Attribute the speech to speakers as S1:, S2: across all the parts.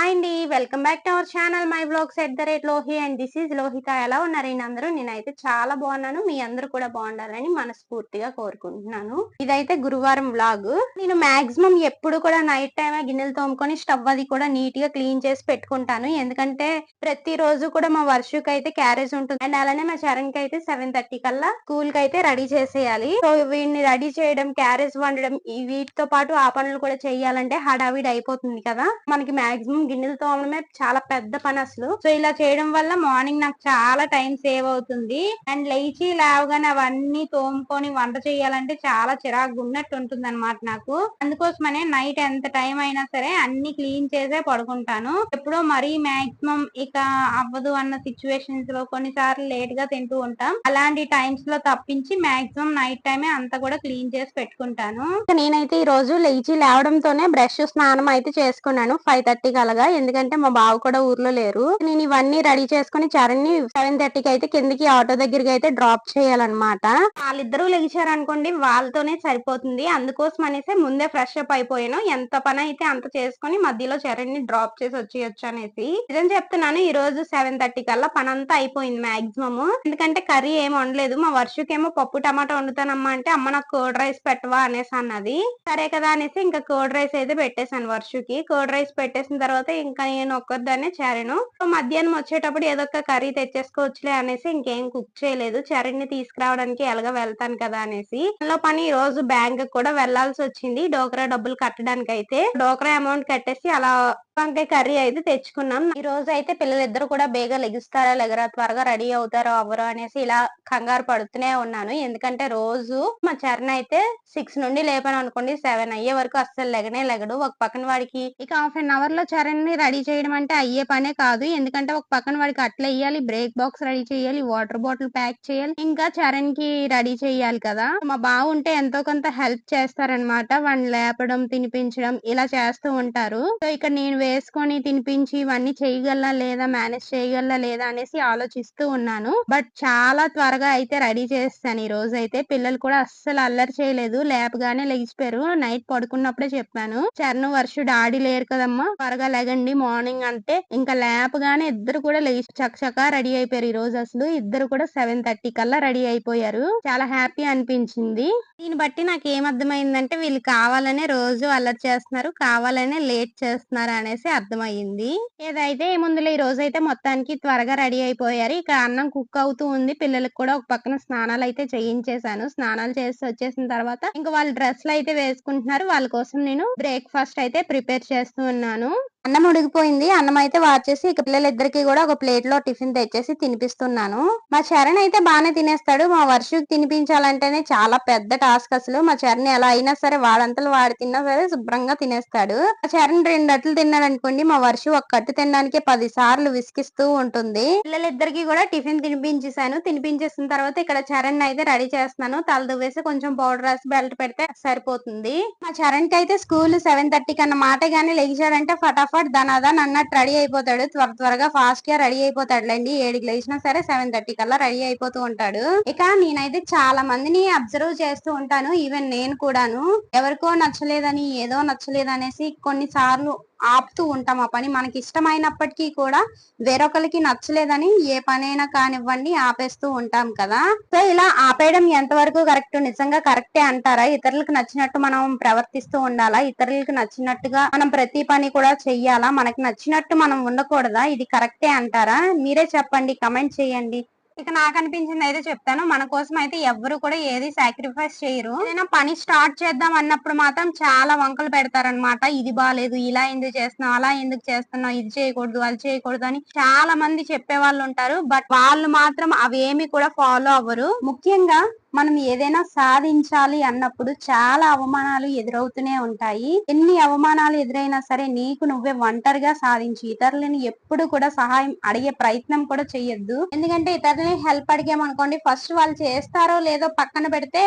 S1: Hi అండి welcome back to our channel my blogs at the rate Lohi and this is Lohitha ఎలా ఉన్నారండి అందరూ? నేనైతే చాలా బాగున్నాను. మీ అందరూ కూడా బాగుండాలని మనస్ఫూర్తిగా కోరుకుంటున్నాను. ఇదైతే గురువారం వ్లాగ్ నేను మాక్సిమం ఎప్పుడు కూడా నైట్ టైం గిన్నెలు తోముకొని స్టవ్ అది కూడా నీట్గా క్లీన్ చేసి పెట్టుకుంటాను. ఎందుకంటే ప్రతి రోజు కూడా మా వర్షకు అయితే క్యారేజ్ ఉంటుంది. అండ్ అలానే మా చరణ్కి అయితే సెవెన్ థర్టీ కల్లా స్కూల్కి అయితే రెడీ చేసేయాలి. సో వీడిని రెడీ చేయడం క్యారేజ్ వండడం ఈ వీటితో పాటు ఆ పనులు కూడా చేయాలంటే హడావిడి అయిపోతుంది కదా. మనకి మాక్సిమం గిన్నెలు తోమడమే చాలా పెద్ద పని అసలు. సో ఇలా చేయడం వల్ల మార్నింగ్ నాకు చాలా టైం సేవ్ అవుతుంది. అండ్ లేచి లేవగానే అవన్నీ తోముకొని వంట చేయాలంటే చాలా చిరాకు ఉన్నట్టు ఉంటుంది అనమాట నాకు. అందుకోసమనే నైట్ ఎంత టైం అయినా సరే అన్ని క్లీన్ చేసే పడుకుంటాను. ఎప్పుడో మరీ మాక్సిమం ఇక అవ్వదు అన్న సిచ్యువేషన్స్లో కొన్నిసార్లు లేట్గా తింటూ ఉంటాం. అలాంటి టైమ్స్లో తప్పించి మాక్సిమం నైట్ టైమే అంతా కూడా క్లీన్ చేసి పెట్టుకుంటాను. నేనైతే ఈ రోజు లేచి లేవడంతోనే బ్రష్ స్నానం అయితే చేసుకున్నాను. ఫైవ్ థర్టీ బాగా ఎందుకంటే మా బావ కూడా ఊర్లో లేరు. నేను ఇవన్నీ రెడీ చేసుకుని చరణ్ని సెవెన్ థర్టీకి అయితే కిందకి ఆటో దగ్గరికి అయితే డ్రాప్ చేయాలన్నమాట. వాళ్ళిద్దరూ లెగిచారు అనుకోండి వాళ్ళతోనే సరిపోతుంది. అందుకోసం అనేసి ముందే ఫ్రెష్ అప్ అయిపోయాను. ఎంత పని అయితే అంత చేసుకుని మధ్యలో చరణ్ని డ్రాప్ చేసి వచ్చేయచ్చు అనేసి. నిజం చెప్తున్నాను ఈ రోజు సెవెన్ థర్టీ కల్లా పని అంతా అయిపోయింది మాక్సిమం ఎందుకంటే కర్రీ ఏం వండలేదు. మా వర్షకేమో పప్పు టమాటా వండుతానమ్మా అంటే అమ్మ నాకు కర్డ్ రైస్ పెట్టవా? అనేసి అన్నది సరే కదా అనేసి ఇంకా కర్డ్ రైస్ అయితే పెట్టేశాను వర్షకి. కర్డ్ రైస్ పెట్టేసిన తర్వాత ఇంకా నేను ఒక్కదాన్నే చేరాను. సో మధ్యాహ్నం వచ్చేటప్పుడు ఏదో ఒక కర్రీ తెచ్చేసుకోవచ్చులే అనేసి ఇంకేం కుక్ చేయలేదు. చరణ్ని తీసుకురావడానికి ఎలాగ వెళ్తాను కదా అనేసి. అందులో పని ఈ రోజు బ్యాంక్ కూడా వెళ్ళాల్సి వచ్చింది. డోక్రా డబ్బులు కట్టడానికి అయితే డోక్రా అమౌంట్ కట్టేసి అలా వంకాయ కర్రీ అయితే తెచ్చుకున్నాం. ఈ రోజు అయితే పిల్లలిద్దరు కూడా బేగా లెగిస్తారా లెగరా త్వరగా రెడీ అవుతారో అవ్వరు అనేసి ఇలా కంగారు పడుతూనే ఉన్నాను. ఎందుకంటే రోజు మా చరణ్ అయితే సిక్స్ నుండి లేపాను అనుకోండి. సెవెన్ అయ్యే వరకు అస్సలు లెగనే లెగడు. ఒక పక్కన వాడికి ఇక హాఫ్ అన్ అవర్లో చరణ్ ని రెడీ చేయడం అంటే అయ్యే పనే కాదు. ఎందుకంటే ఒక పక్కన వాడికి అట్లా వేయాలి బ్రేక్ బాక్స్ రెడీ చేయాలి వాటర్ బాటిల్ ప్యాక్ చేయాలి ఇంకా చరణ్కి రెడీ చేయాలి కదా. మా బావ ఉంటే ఎంతో కొంత హెల్ప్ చేస్తారనమాట వాడిని లేపడం తినిపించడం ఇలా చేస్తూ ఉంటారు. సో ఇక్కడ నేను వేసుకొని తినిపించి ఇవన్నీ చేయగలనా లేదా మేనేజ్ చేయగలనా లేదా అనేసి ఆలోచిస్తూ ఉన్నాను. బట్ చాలా త్వరగా అయితే రెడీ చేస్తాను. ఈ రోజు అయితే పిల్లలు కూడా అస్సలు అల్లరి చేయలేదు. లేపగానే లెగిసిపోయారు నైట్ పడుకున్నప్పుడే చెప్పాను. చరణ్ వర్షు డాడీ లేరు కదమ్మా. త్వరగా లెగండి మార్నింగ్ అంటే ఇంకా లేపగానే ఇద్దరు కూడా లేచి చక్కచక్క రెడీ అయిపోయారు ఈ రోజు అసలు. ఇద్దరు కూడా సెవెన్ థర్టీ కల్లా రెడీ అయిపోయారు. చాలా హ్యాపీ అనిపించింది. దీన్ని బట్టి నాకు ఏం అర్థమైందంటే వీళ్ళు కావాలనే రోజు అల్లరి చేస్తున్నారు కావాలనే లేట్ చేస్తున్నారు అనేసి అర్థమైంది ఏదైతే ఏముందిలే ఈ రోజు అయితే మొత్తానికి త్వరగా రెడీ అయిపోయారు. ఇక్కడ అన్నం కుక్ అవుతూ ఉంది. పిల్లలకు కూడా ఒక పక్కన స్నానాలు అయితే చేయించేశాను. స్నానాలు చేసి వచ్చేసిన తర్వాత ఇంకా వాళ్ళు డ్రెస్లు అయితే వేసుకుంటున్నారు. వాళ్ళ కోసం నేను బ్రేక్ఫాస్ట్ అయితే ప్రిపేర్ చేస్తూ ఉన్నాను. అన్నం ఉడిగిపోయింది అన్నం అయితే వాచేసి ఇక పిల్లలిద్దరికి కూడా ఒక ప్లేట్లో టిఫిన్ తెచ్చేసి తినిపిస్తున్నాను. మా చరణ్ అయితే బాగానే తినేస్తాడు. మా వర్షుకి తినిపించాలంటేనే చాలా పెద్ద టాస్క్ అసలు. మా చరణ్ ఎలా అయినా సరే వాడంతలు వాడి తిన్నా సరే శుభ్రంగా తినేస్తాడు. మా చరణ్ రెండు అట్లు తిన్నాడు అనుకోండి మా వర్షు ఒక కట్టు తినడానికి పది సార్లు విసికిస్తూ ఉంటుంది. పిల్లలిద్దరికి కూడా టిఫిన్ తినిపించేసాను తినిపించేసిన తర్వాత ఇక్కడ చరణ్ అయితే రెడీ చేస్తున్నాను. తల దువ్వేసి కొంచెం పౌడర్ రాసి బెల్ట్ పెడితే సరిపోతుంది. మా చరణ్కి అయితే స్కూల్ సెవెన్ థర్టీ కన్నా మాట గానీ లెగిచాడంటే ఫటాఫట్ దనాదన్ అన్నట్టు రెడీ అయిపోతాడు. త్వర త్వరగా ఫాస్ట్గా రెడీ అయిపోతాడులేండి. ఏడుకి లేచినా సరే సెవెన్ థర్టీ కల్లా రెడీ అయిపోతూ ఉంటాడు. ఇక నేనైతే చాలా మందిని అబ్జర్వ్ చేస్తూ ఉంటాను. ఈవెన్ నేను కూడాను. ఎవరికో నచ్చలేదని ఏదో నచ్చలేదనేసి కొన్ని సార్లు ఆపుతూ ఉంటాం. ఆ పని మనకి ఇష్టమైనప్పటికీ కూడా వేరొకరికి నచ్చలేదని ఏ పనైనా కానివ్వండి ఆపేస్తూ ఉంటాం కదా. సో ఇలా ఆపేయడం ఎంతవరకు కరెక్ట్? నిజంగా కరెక్టే అంటారా? ఇతరులకు నచ్చినట్టు మనం ప్రవర్తిస్తూ ఉండాలా? ఇతరులకు నచ్చినట్టుగా మనం ప్రతి పని కూడా చెయ్యాలా? మనకి నచ్చినట్టు మనం ఉండకూడదా? ఇది కరెక్టే అంటారా? మీరే చెప్పండి కమెంట్ చేయండి. ఇక నాకు అనిపించింది అయితే చెప్తాను. మన కోసం అయితే ఎవ్వరు కూడా ఏది సాక్రిఫైస్ చేయరు. ఏదైనా పని స్టార్ట్ చేద్దాం అన్నప్పుడు మాత్రం చాలా వంకలు పెడతారనమాట ఇది బాగాలేదు ఇలా ఎందుకు చేస్తున్నావు అలా ఎందుకు చేస్తున్నావు ఇది చేయకూడదు అది చేయకూడదు అని చాలా మంది చెప్పే వాళ్ళు ఉంటారు. బట్ వాళ్ళు మాత్రం అవేమి కూడా ఫాలో అవ్వరు. ముఖ్యంగా మనం ఏదైనా సాధించాలి అన్నప్పుడు చాలా అవమానాలు ఎదురవుతూనే ఉంటాయి. ఎన్ని అవమానాలు ఎదురైనా సరే నీకు నువ్వే ఒంటరిగా సాధించి ఇతరులని ఎప్పుడు కూడా సహాయం అడిగే ప్రయత్నం కూడా చెయ్యొద్దు. ఎందుకంటే ఇతరులని హెల్ప్ అడిగామనుకోండి ఫస్ట్ వాళ్ళు చేస్తారో లేదో పక్కన పెడితే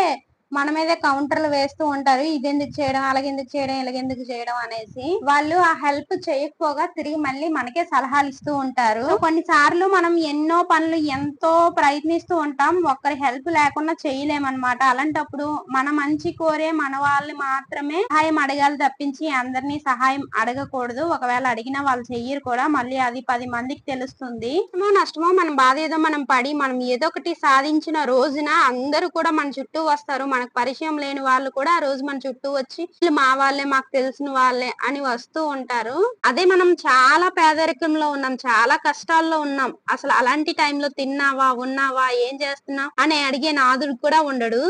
S1: మన మీద కౌంటర్లు వేస్తూ ఉంటారు. ఇది ఎందుకు చేయడం అలాగే ఎందుకు చేయడం ఇలాగెందుకు చేయడం అనేసి వాళ్ళు ఆ హెల్ప్ చేయకపోగా తిరిగి మళ్ళీ మనకే సలహాలు ఇస్తూ ఉంటారు. కొన్నిసార్లు మనం ఎన్నో పనులు ఎంతో ప్రయత్నిస్తూ ఉంటాం. ఒక్కరి హెల్ప్ లేకుండా చేయలేమన్నమాట. అలాంటప్పుడు మన మంచి కోరే మన వాళ్ళని మాత్రమే సహాయం అడగాలి తప్పించి అందరినీ సహాయం అడగకూడదు. ఒకవేళ అడిగినా వాళ్ళు చెయ్యరు కూడా. మళ్ళీ అది పది మందికి తెలుస్తుంది. నష్టమో నష్టమో మన బాధ ఏదో మనం పడి మనం ఏదో ఒకటి సాధించిన రోజున అందరూ కూడా మన చుట్టూ వస్తారు. మన మనకు పరిచయం లేని వాళ్ళు కూడా ఆ రోజు మన చుట్టూ వచ్చి "వీళ్ళు మా వాళ్ళే మాకు తెలిసిన వాళ్ళే అని వస్తూ ఉంటారు. అదే మనం చాలా పేదరికంలో ఉన్నాం చాలా కష్టాల్లో ఉన్నాం. అసలు అలాంటి టైంలో తిన్నావా ఉన్నావా ఏం చేస్తున్నావు? అని అడిగే నాదుడు కూడా ఉండడు.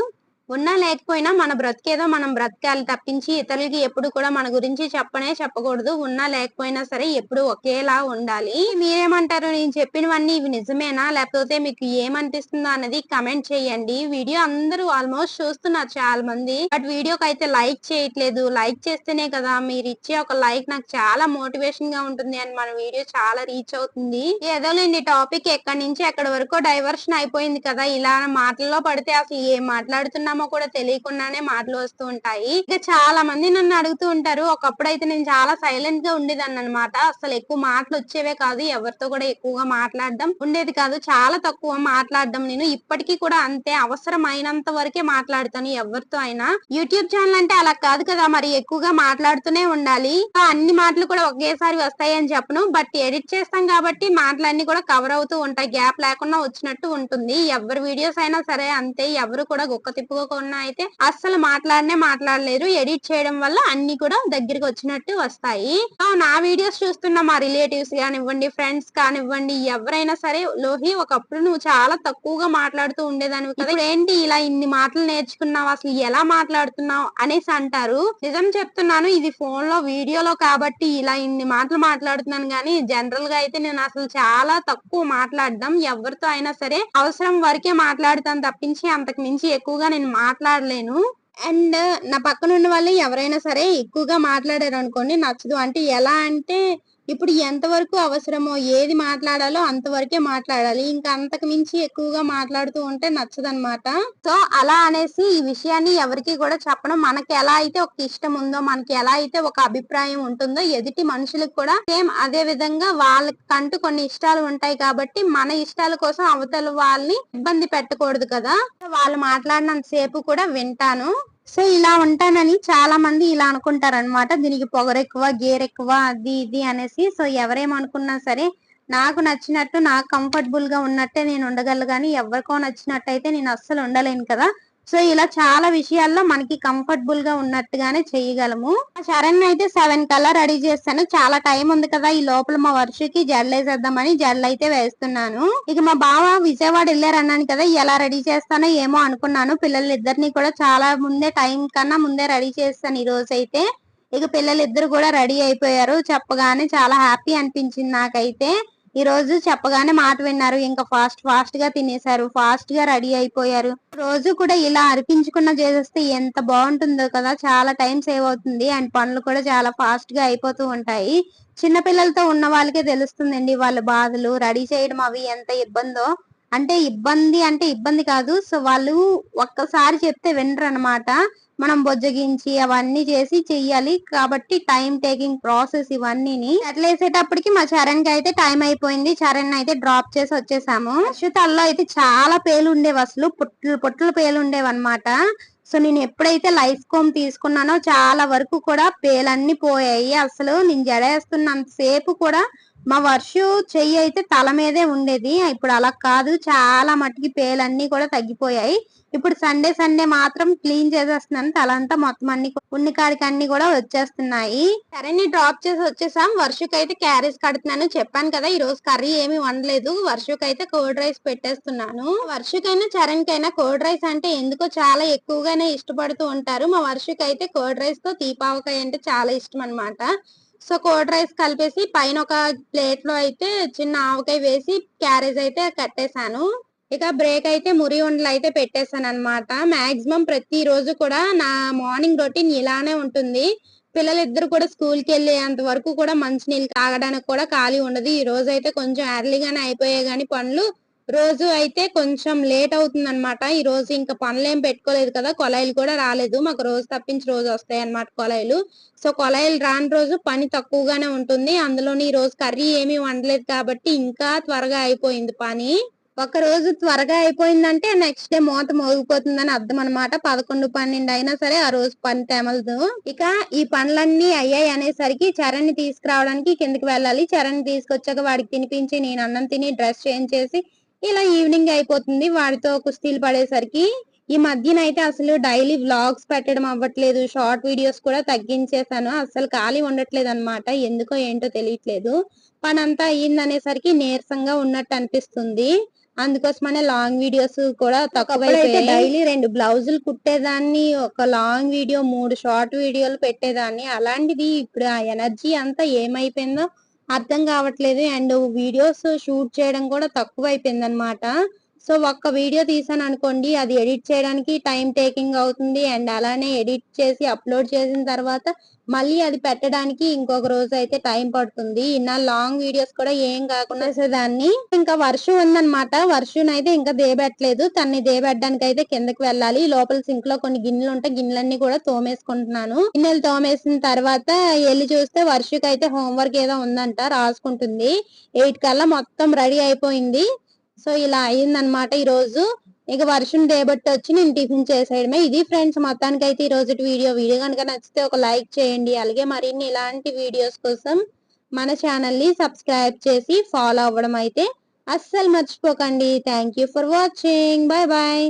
S1: ఉన్నా లేకపోయినా మన బ్రతికేదో మనం బ్రతకాలి తప్పించి ఇతరులకి ఎప్పుడు కూడా మన గురించి చెప్పనే చెప్పకూడదు. ఉన్నా లేకపోయినా సరే ఎప్పుడు ఒకేలా ఉండాలి. మీరేమంటారు? నేను చెప్పినవన్నీ ఇవి నిజమేనా? లేకపోతే మీకు ఏమనిపిస్తుందో అనేది కమెంట్ చేయండి. వీడియో అందరూ ఆల్మోస్ట్ చూస్తున్నారు చాలా మంది బట్ వీడియోకి అయితే లైక్ చేయట్లేదు. లైక్ చేస్తేనే కదా మీరు ఇచ్చే ఒక లైక్ నాకు చాలా మోటివేషన్గా ఉంటుంది అండ్ మన వీడియో చాలా రీచ్ అవుతుంది. ఏదో లేండి టాపిక్ ఎక్కడి నుంచి ఎక్కడి వరకు డైవర్షన్ అయిపోయింది కదా. ఇలా మాటల్లో పడితే అసలు ఏం మాట్లాడుతున్నా? మాట్లాడుతున్నామో కూడా తెలియకుండానే మాటలు వస్తూ ఉంటాయి. ఇక చాలా మంది నన్ను అడుగుతూ ఉంటారు. ఒకప్పుడు అయితే నేను చాలా సైలెంట్గా ఉండేదాన్ని అనమాట అసలు ఎక్కువ మాటలు వచ్చేవే కాదు. ఎవరితో కూడా ఎక్కువగా మాట్లాడడం ఉండేది కాదు. చాలా తక్కువ మాట్లాడడం నేను. ఇప్పటికీ కూడా అంతే. అవసరం అయినంత వరకే మాట్లాడతాను ఎవరితో అయినా. యూట్యూబ్ ఛానల్ అంటే అలా కాదు కదా. మరి ఎక్కువగా మాట్లాడుతూనే ఉండాలి. అన్ని మాటలు కూడా ఒకేసారి వస్తాయి అని చెప్పను. బట్ ఎడిట్ చేస్తాం కాబట్టి మాటలన్నీ కూడా కవర్ అవుతూ ఉంటాయి. గ్యాప్ లేకుండా వచ్చినట్టు ఉంటుంది. ఎవరి వీడియోస్ అయినా సరే అంతే. ఎవరు కూడా గొక్క తిప్పుగా తిప్పుకోకుండా అయితే అస్సలు మాట్లాడనే మాట్లాడలేరు. ఎడిట్ చేయడం వల్ల అన్ని కూడా దగ్గరికి వచ్చినట్టు వస్తాయి. నా వీడియోస్ చూస్తున్న మా రిలేటివ్స్ కానివ్వండి ఫ్రెండ్స్ కానివ్వండి ఎవరైనా సరే లోహి ఒకప్పుడు నువ్వు చాలా తక్కువగా మాట్లాడుతూ ఉండేదానివి కదా. ఏంటి ఇలా ఇన్ని మాటలు నేర్చుకున్నావు అసలు ఎలా మాట్లాడుతున్నావు అనేసి అంటారు. నిజం చెప్తున్నాను ఇది ఫోన్లో వీడియోలో కాబట్టి ఇలా ఇన్ని మాటలు మాట్లాడుతున్నాను కానీ జనరల్గా అయితే నేను అసలు చాలా తక్కువ మాట్లాడదాం ఎవరితో అయినా సరే అవసరం వరకే మాట్లాడతాను తప్పించి అంతకు మించి ఎక్కువగా నేను మాట్లాడలేను. అండ్ నా పక్కన ఉన్న వాళ్ళు ఎవరైనా సరే ఎక్కువగా మాట్లాడారు అనుకోండి నచ్చదు. అంటే ఎలా అంటే ఇప్పుడు ఎంతవరకు అవసరమో ఏది మాట్లాడాలో అంతవరకే మాట్లాడాలి. ఇంకా అంతకు మించి ఎక్కువగా మాట్లాడుతూ ఉంటే నచ్చదనమాట. సో అలా అనేసి ఈ విషయాన్ని ఎవరికి కూడా చెప్పడం మనకి ఎలా అయితే ఒక ఇష్టం ఉందో మనకి ఎలా అయితే ఒక అభిప్రాయం ఉంటుందో ఎదుటి మనుషులకు కూడా సేమ్ అదే విధంగా వాళ్ళకంటూ కొన్ని ఇష్టాలు ఉంటాయి కాబట్టి మన ఇష్టాల కోసం అవతల వాళ్ళని ఇబ్బంది పెట్టకూడదు కదా. వాళ్ళు మాట్లాడినంత సేపు కూడా వింటాను. సో ఇలా ఉంటానని చాలా మంది ఇలా అనుకుంటారు అనమాట దీనికి పొగరెక్కువ గేర్ ఎక్కువ అది ఇది అనేసి. సో ఎవరేమనుకున్నా సరే నాకు నచ్చినట్టు నాకు కంఫర్టబుల్గా ఉన్నట్టే నేను ఉండగలను. కానీ ఎవరికో నచ్చినట్టు అయితే నేను అస్సలు ఉండలేను కదా. సో ఇలా చాలా విషయాల్లో మనకి కంఫర్టబుల్గా ఉన్నట్టుగానే చేయగలము. శరణ్ అయితే సెవెన్ కల్లా రెడీ చేస్తాను. చాలా టైం ఉంది కదా ఈ లోపల మా వర్షకి జడలు వేసేద్దామని జడలు అయితే వేస్తున్నాను. ఇక మా బావ విజయవాడ వెళ్ళారు అన్నాను కదా ఎలా రెడీ చేస్తానో ఏమో అనుకున్నాను. పిల్లలు ఇద్దరిని కూడా చాలా ముందే టైం కన్నా ముందే రెడీ చేస్తాను ఈ రోజు అయితే. ఇక పిల్లలిద్దరు కూడా రెడీ అయిపోయారు. చెప్పగానే చాలా హ్యాపీ అనిపించింది నాకైతే. ఈ రోజు చెప్పగానే మాట విన్నారు. ఇంకా ఫాస్ట్ ఫాస్ట్గా తినేశారు. ఫాస్ట్గా రెడీ అయిపోయారు. రోజు కూడా ఇలా అర్పించుకున్న చేసేస్తే ఎంత బాగుంటుందో కదా! చాలా టైం సేవ్ అవుతుంది. అండ్ పనులు కూడా చాలా ఫాస్ట్గా అయిపోతూ ఉంటాయి. చిన్న పిల్లలతో ఉన్న వాళ్ళకే తెలుస్తుందండి వాళ్ళ బాధలు. రెడీ చేయడం అవి ఎంత ఇబ్బందో. అంటే ఇబ్బంది అంటే ఇబ్బంది కాదు. సో వాళ్ళు ఒక్కసారి చెప్తే వినరు అనమాట మనం బొజ్జగించి అవన్నీ చేసి చెయ్యాలి. కాబట్టి టైం టేకింగ్ ప్రాసెస్ ఇవన్నీ వేసేటప్పటికి మా చరణ్కి అయితే టైం అయిపోయింది. చరణ్ అయితే డ్రాప్ చేసి వచ్చేసాము. అశ్వితల్లో అయితే చాలా పేలు ఉండేవి అసలు. పుట్లు పుట్ల పేలు ఉండేవి అనమాట సో నేను ఎప్పుడైతే లైఫ్ కోమ్ తీసుకున్నానో చాలా వరకు కూడా పేలన్నీ పోయాయి. అసలు నేను జడేస్తున్నంత సేపు కూడా మా వర్షు చెయ్యి అయితే తల మీదే ఉండేది. ఇప్పుడు అలా కాదు. చాలా మట్టికి పేలన్నీ కూడా తగ్గిపోయాయి. ఇప్పుడు సండే సండే మాత్రం క్లీన్ చేసేస్తున్నాను. తలంతా మొత్తం అన్ని ఉన్ని కాడికి అన్ని కూడా వచ్చేస్తున్నాయి. సరేని డ్రాప్ చేసి వచ్చేసాం. వర్షకు అయితే క్యారేజ్ కడుతున్నాను. చెప్పాను కదా ఈ రోజు కర్రీ ఏమి వండలేదు. వర్షకు అయితే కోల్డ్ రైస్ పెట్టేస్తున్నాను. వర్షకైనా చరణ్ కైనా కోల్డ్ రైస్ అంటే ఎందుకో చాలా ఎక్కువగానే ఇష్టపడుతూ ఉంటారు. మా వర్షకు అయితే కోల్డ్ రైస్తో తీపావకాయ అంటే చాలా ఇష్టం అన్నమాట. సో కోల్డ్ రైస్ కలిపేసి పైన ఒక ప్లేట్లో అయితే చిన్న ఆవకాయ వేసి క్యారేజ్ అయితే కట్టేశాను. ఇక బ్రేక్ అయితే మురి ఉండలు అయితే పెట్టేశాను అనమాట మాక్సిమం ప్రతి రోజు కూడా నా మార్నింగ్ రొటీన్ ఇలానే ఉంటుంది. పిల్లలిద్దరు కూడా స్కూల్కి వెళ్ళేంత వరకు కూడా మంచి నీళ్ళు తాగడానికి కూడా ఖాళీ ఉండదు. ఈ రోజు అయితే కొంచెం ఎర్లీగానే అయిపోయాయి కానీ పనులు రోజు అయితే కొంచెం లేట్ అవుతుంది అనమాట ఈ రోజు ఇంకా పనులు ఏం పెట్టుకోలేదు కదా కొలాయిలు కూడా రాలేదు. మాకు రోజు తప్పించి రోజు వస్తాయి అన్నమాట కొలాయిలు సో కొలాయిలు రాని రోజు పని తక్కువగానే ఉంటుంది. అందులోని ఈ రోజు కర్రీ ఏమీ వండలేదు కాబట్టి ఇంకా త్వరగా అయిపోయింది పని. ఒక రోజు త్వరగా అయిపోయిందంటే నెక్స్ట్ డే మూత మోగిపోతుందని అర్థం అనమాట పదకొండు పన్నెండు అయినా సరే ఆ రోజు పని తెమలదు. ఇక ఈ పనులన్నీ అయ్యాయి అనేసరికి చరణ్ని తీసుకురావడానికి కిందకి వెళ్ళాలి. చరణ్ తీసుకొచ్చాక వాడికి తినిపించి నేను అన్నం తిని డ్రెస్ చేంజ్ చేసి ఇలా ఈవినింగ్ అయిపోతుంది. వాడితో కుస్తీలు పడేసరికి ఈ మధ్యన అయితే అసలు డైలీ వ్లాగ్స్ పెట్టడం అవ్వట్లేదు. షార్ట్ వీడియోస్ కూడా తగ్గించేసాను అసలు ఖాళీ ఉండట్లేదు అనమాట ఎందుకో ఏంటో తెలియట్లేదు. పని అంతా అయ్యిందనేసరికి నీరసంగా ఉన్నట్టు అనిపిస్తుంది. అందుకోసమనే లాంగ్ వీడియోస్ కూడా తక్కువ డైలీ రెండు బ్లౌజులు కుట్టేదాన్ని ఒక లాంగ్ వీడియో మూడు షార్ట్ వీడియోలు పెట్టేదాన్ని. అలాంటిది ఇప్పుడు ఆ ఎనర్జీ అంతా ఏమైపోయిందో అర్థం కావట్లేదు. అండ్ వీడియోస్ షూట్ చేయడం కూడా తక్కువ అయిపోయింది అనమాట సో ఒక్క వీడియో తీసాను అనుకోండి అది ఎడిట్ చేయడానికి టైం టేకింగ్ అవుతుంది. అండ్ అలానే ఎడిట్ చేసి అప్లోడ్ చేసిన తర్వాత మళ్ళీ అది పెట్టడానికి ఇంకొక రోజు అయితే టైం పడుతుంది. ఇన్నా లాంగ్ వీడియోస్ కూడా ఏం కాకుండా దాన్ని ఇంకా వర్షం ఉందన్నమాట. వర్షం అయితే ఇంకా దేబెట్టలేదు. తన్ని దేబెట్టడానికి అయితే కిందకి వెళ్ళాలి. లోపల సింక్లో కొన్ని గిన్నెలు ఉంటే గిన్నెలన్నీ కూడా తోమేసుకుంటున్నాను. గిన్నెలు తోమేసిన తర్వాత వెళ్ళి చూస్తే వర్షకి అయితే హోంవర్క్ ఏదో ఉందంట రాసుకుంటుంది. ఎయిట్ కల్లా మొత్తం రెడీ అయిపోయింది. సో ఇలా అయిందనమాట ఈరోజు. ఇక వర్షం దేబట్టి వచ్చి నేను టిఫిన్ చేసేయడమే. ఇది ఫ్రెండ్స్ మొత్తానికి అయితే ఈ రోజు వీడియో. వీడియో కనుక నచ్చితే ఒక లైక్ చేయండి. అలాగే మరిన్ని ఇలాంటి వీడియోస్ కోసం మన ఛానల్ని సబ్స్క్రైబ్ చేసి ఫాలో అవ్వడం అయితే అస్సలు మర్చిపోకండి. Thank you for watching. Bye bye.